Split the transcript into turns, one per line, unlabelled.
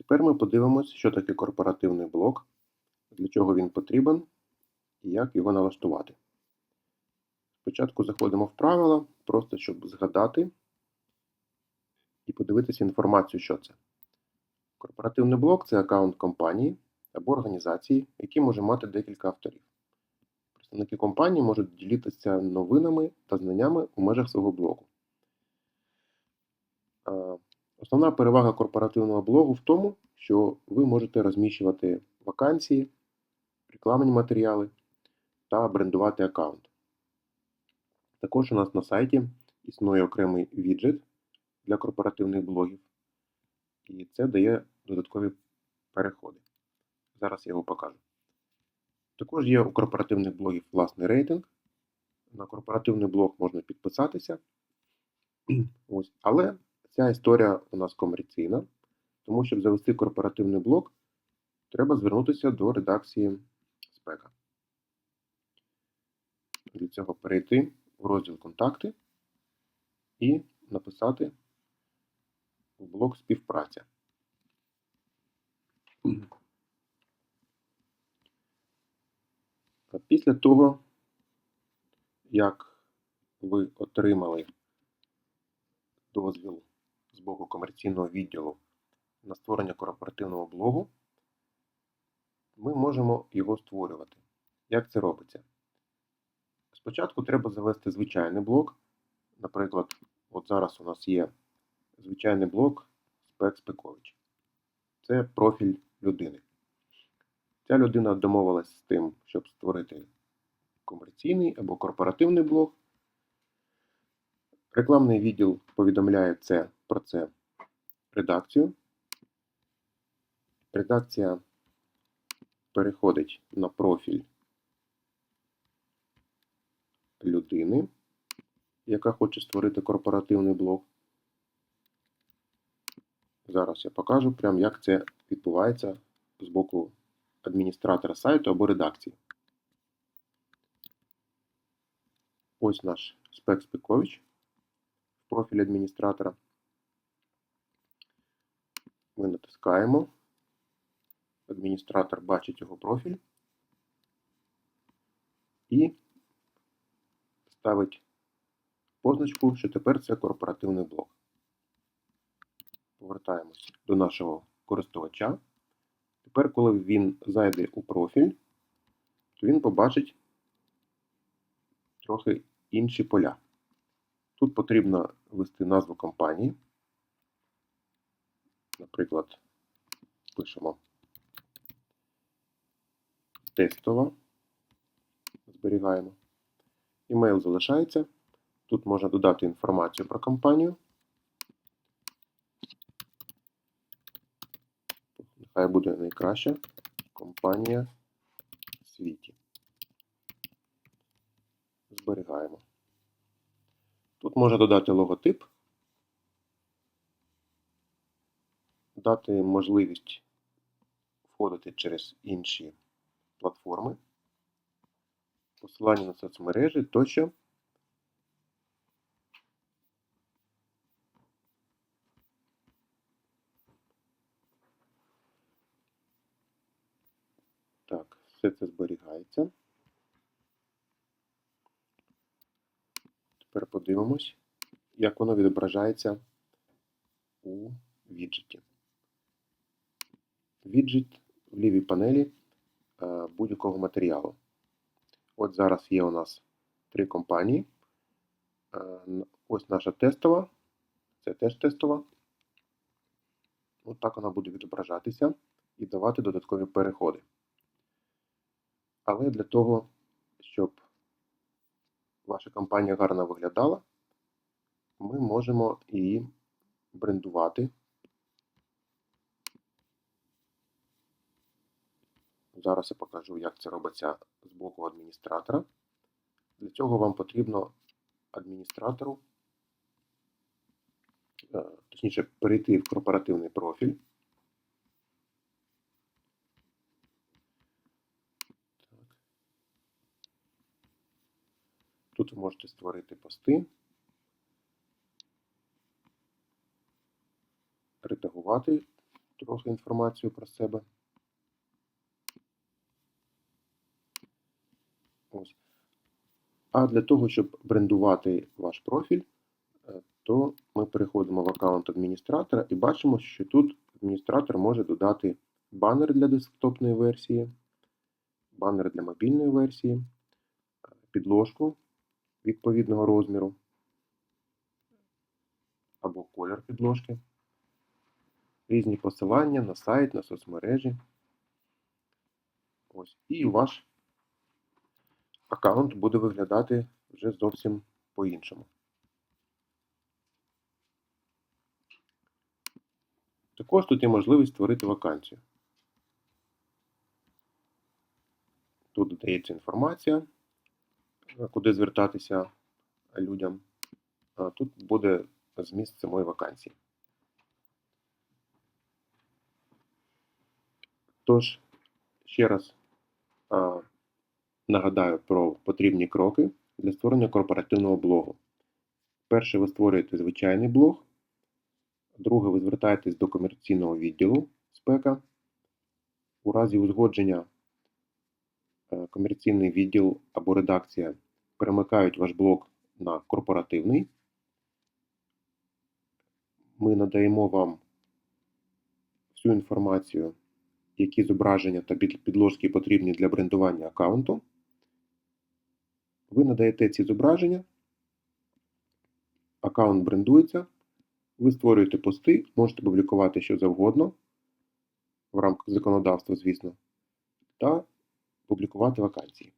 Тепер ми подивимося, що таке корпоративний блок, для чого він потрібен і як його налаштувати. Спочатку заходимо в правила, просто щоб згадати і подивитися інформацію, що це. Корпоративний блок це аккаунт компанії або організації, який може мати декілька авторів. Представники компанії можуть ділитися новинами та знаннями у межах свого блоку. Основна перевага корпоративного блогу в тому, що ви можете розміщувати вакансії, рекламні матеріали та брендувати аккаунт. Також у нас на сайті існує окремий віджит для корпоративних блогів, і це дає додаткові переходи. Зараз я його покажу. Також є у корпоративних блогів власний рейтинг. На корпоративний блог можна підписатися. Ось. Але ця історія у нас комерційна, тому щоб завести корпоративний блог, треба звернутися до редакції спека. Для цього перейти в розділ Контакти і написати в блок співпраця. Після того, як ви отримали дозвіл з боку комерційного відділу на створення корпоративного блогу, ми можемо його створювати. Як це робиться? Спочатку треба завести звичайний блок. Наприклад, от зараз у нас є звичайний блок спек Спекович. Це профіль людини. Ця людина домовилась з тим, щоб створити комерційний або корпоративний блог. Рекламний відділ повідомляє це, про це редакцію. Редакція переходить на профіль людини, яка хоче створити корпоративний блог. Зараз я покажу, прям як це відбувається з боку адміністратора сайту або редакції. Ось наш спек Спекович в профілі адміністратора. Ми натискаємо. Адміністратор бачить його профіль і ставить позначку, що тепер це корпоративний блок. Повертаємось до нашого користувача. Тепер, коли він зайде у профіль, то він побачить трохи інші поля. Тут потрібно ввести назву компанії. Наприклад, пишемо тестова, зберігаємо. Імейл залишається. Тут можна додати інформацію про компанію. Нехай буде найкраща компанія в світі. Зберігаємо. Тут можна додати логотип, дати можливість входити через інші платформи, посилання на соцмережі тощо. Так, все це зберігається. Тепер подивимось, як воно відображається у віджиті. Віджит в лівій панелі е, будь-якого матеріалу. От зараз є у нас три компанії. Е, ось наша тестова, це теж тестова. От так вона буде відображатися і давати додаткові переходи. Але для того, щоб ваша компанія гарно виглядала, ми можемо її брендувати. Зараз я покажу, як це робиться з боку адміністратора. Для цього вам потрібно адміністратору, е, точніше, перейти в корпоративний профіль. Тут ви можете створити пости, редагувати трохи інформацію про себе. Ось. А для того, щоб брендувати ваш профіль, е, то ми переходимо в аккаунт адміністратора і бачимо, що тут адміністратор може додати банер для десктопної версії, банер для мобільної версії, е, підложку відповідного розміру або колір підложки, різні посилання на сайт, на соцмережі. Ось. І ваш аккаунт буде виглядати вже зовсім по-іншому. Також тут є можливість створити вакансію. Тут додається інформація, куди звертатися людям. Тут буде зміст самої вакансії. Тож, ще раз нагадаю про потрібні кроки для створення корпоративного блогу. Перше, ви створюєте звичайний блог. Друге, ви звертаєтесь до комерційного відділу спека. У разі узгодження е, комерційний відділ або редакція перемикають ваш блог на корпоративний. Ми надаємо вам всю інформацію, які зображення та під- підложки потрібні для брендування аккаунту. Ви надаєте ці зображення, аккаунт брендується, ви створюєте пости, можете публікувати що завгодно в рамках законодавства, звісно, та публікувати вакансії.